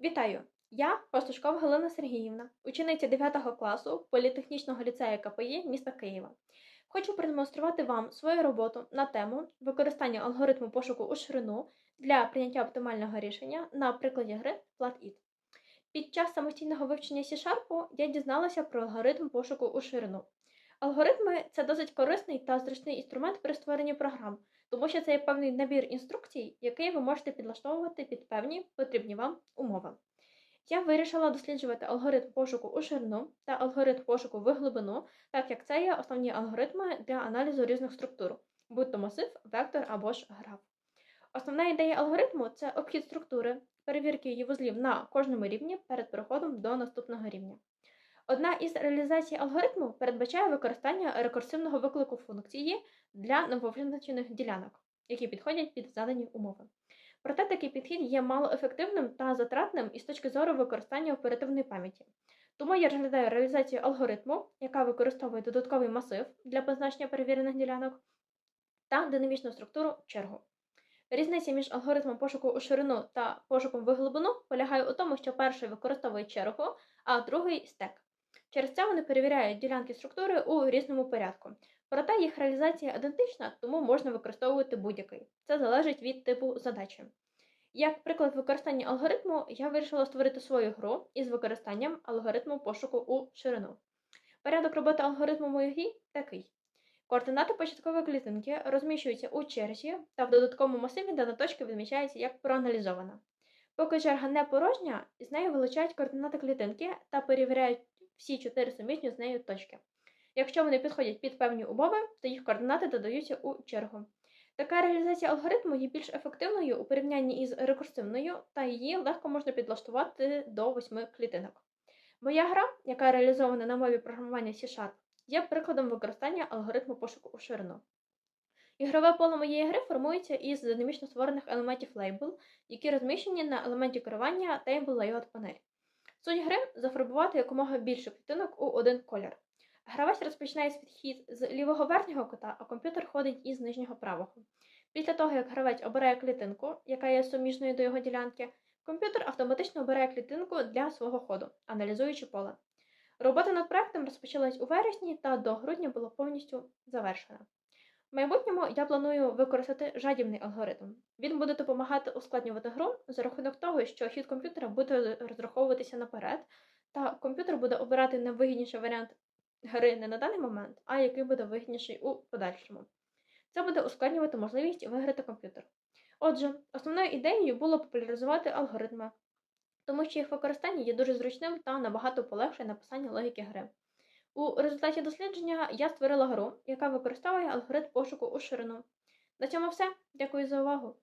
Вітаю! Я Пастушкова Галина Сергіївна, учениця 9 класу Політехнічного ліцею КПІ міста Києва. Хочу продемонструвати вам свою роботу на тему використання алгоритму пошуку у ширину для прийняття оптимального рішення на прикладі гри FlatIt. Під час самостійного вивчення C-Sharp я дізналася про алгоритм пошуку у ширину. Алгоритми це досить корисний та зручний інструмент при створенні програм, тому що це є певний набір інструкцій, який ви можете підлаштовувати під певні потрібні вам умови. Я вирішила досліджувати алгоритм пошуку у ширину та алгоритм пошуку в глибину, так як це є основні алгоритми для аналізу різних структур, будь то масив, вектор або ж граф. Основна ідея алгоритму це обхід структури, перевірки її вузлів на кожному рівні перед переходом до наступного рівня. Одна із реалізацій алгоритму передбачає використання рекурсивного виклику функції для нововизначених ділянок, які підходять під задані умови. Проте такий підхід є малоефективним та затратним із точки зору використання оперативної пам'яті. Тому я розглядаю реалізацію алгоритму, яка використовує додатковий масив для позначення перевірених ділянок, та динамічну структуру чергу. Різниця між алгоритмом пошуку у ширину та пошуком в глибину полягає у тому, що перший використовує чергу, а другий стек. Через це вони перевіряють ділянки структури у різному порядку. Проте їх реалізація ідентична, тому можна використовувати будь-який. Це залежить від типу задачі. Як приклад використання алгоритму, я вирішила створити свою гру із використанням алгоритму пошуку у ширину. Порядок роботи алгоритму моєї грі такий. Координати початкової клітинки розміщуються у черзі та в додатковому масиві дана точка відмічається як проаналізована. Поки черга не порожня, з нею вилучають координати клітинки та перевіряють всі чотири сумісні з нею точки. Якщо вони підходять під певні умови, то їх координати додаються у чергу. Така реалізація алгоритму є більш ефективною у порівнянні із рекурсивною, та її легко можна підлаштувати до восьми клітинок. Моя гра, яка реалізована на мові програмування C-Sharp, є прикладом використання алгоритму пошуку у ширину. Ігрове поле моєї гри формується із динамічно створених елементів Label, які розміщені на елементі керування Table Layout панелі. Суть гри зафарбувати якомога більше клітинок у один колір. Гравець розпочинає свій хід з лівого верхнього кута, а комп'ютер ходить із нижнього правого. Після того, як гравець обирає клітинку, яка є суміжною до його ділянки, комп'ютер автоматично обирає клітинку для свого ходу, аналізуючи поле. Робота над проектом розпочалась у вересні та до грудня була повністю завершена. В майбутньому я планую використати жадібний алгоритм. Він буде допомагати ускладнювати гру за рахунок того, що хід комп'ютера буде розраховуватися наперед, та комп'ютер буде обирати найвигідніший варіант гри не на даний момент, а який буде вигідніший у подальшому. Це буде ускладнювати можливість виграти комп'ютер. Отже, основною ідеєю було популяризувати алгоритми, тому що їх використання є дуже зручним та набагато полегшує написання логіки гри. У результаті дослідження я створила гру, яка використовує алгоритм пошуку у ширину. На цьому все. Дякую за увагу!